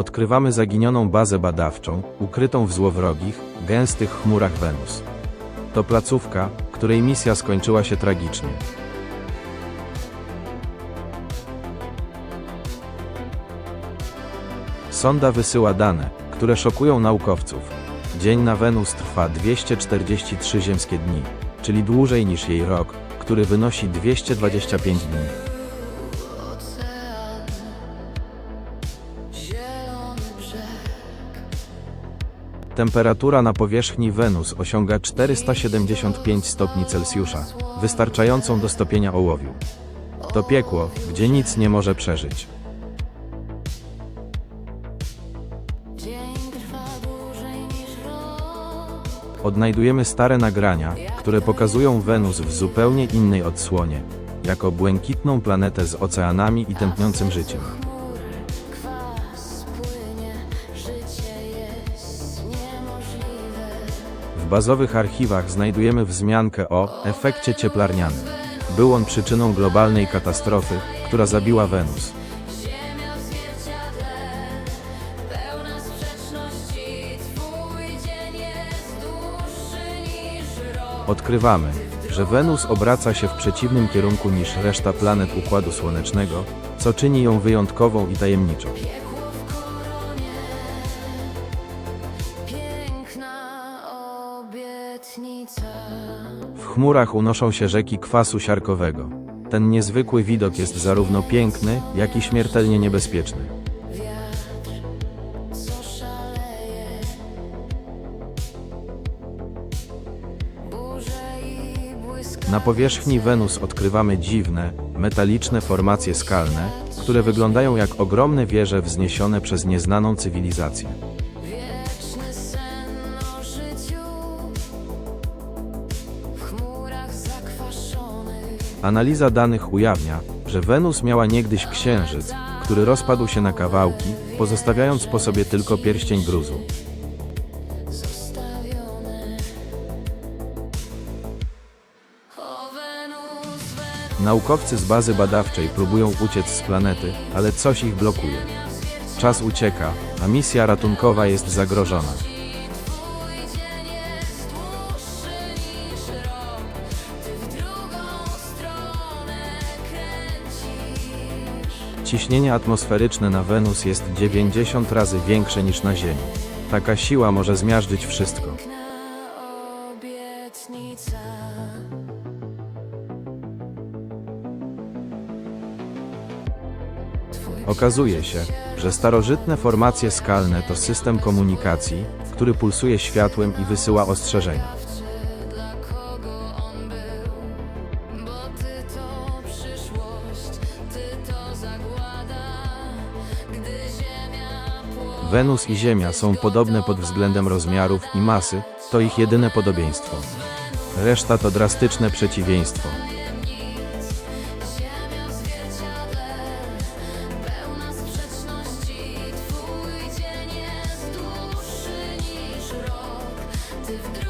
odkrywamy zaginioną bazę badawczą, ukrytą w złowrogich, gęstych chmurach Wenus. To placówka, której misja skończyła się tragicznie. Sonda wysyła dane, które szokują naukowców. Dzień na Wenus trwa 243 ziemskie dni, czyli dłużej niż jej rok, który wynosi 225 dni. Temperatura na powierzchni Wenus osiąga 475 stopni Celsjusza, wystarczającą do stopienia ołowiu. To piekło, gdzie nic nie może przeżyć. Odnajdujemy stare nagrania, które pokazują Wenus w zupełnie innej odsłonie, jako błękitną planetę z oceanami i tętniącym życiem. Bazowych archiwach znajdujemy wzmiankę o efekcie cieplarnianym. Był on przyczyną globalnej katastrofy, która zabiła Wenus. Odkrywamy, że Wenus obraca się w przeciwnym kierunku niż reszta planet Układu Słonecznego, co czyni ją wyjątkową i tajemniczą. W chmurach unoszą się rzeki kwasu siarkowego. Ten niezwykły widok jest zarówno piękny, jak i śmiertelnie niebezpieczny. Na powierzchni Wenus odkrywamy dziwne, metaliczne formacje skalne, które wyglądają jak ogromne wieże wzniesione przez nieznaną cywilizację. Analiza danych ujawnia, że Wenus miała niegdyś księżyc, który rozpadł się na kawałki, pozostawiając po sobie tylko pierścień gruzu. Naukowcy z bazy badawczej próbują uciec z planety, ale coś ich blokuje. Czas ucieka, a misja ratunkowa jest zagrożona. Ciśnienie atmosferyczne na Wenus jest 90 razy większe niż na Ziemi. Taka siła może zmiażdżyć wszystko. Okazuje się, że starożytne formacje skalne to system komunikacji, który pulsuje światłem i wysyła ostrzeżenia. Wenus i Ziemia są podobne pod względem rozmiarów i masy, to ich jedyne podobieństwo. Reszta to drastyczne przeciwieństwo. Ty w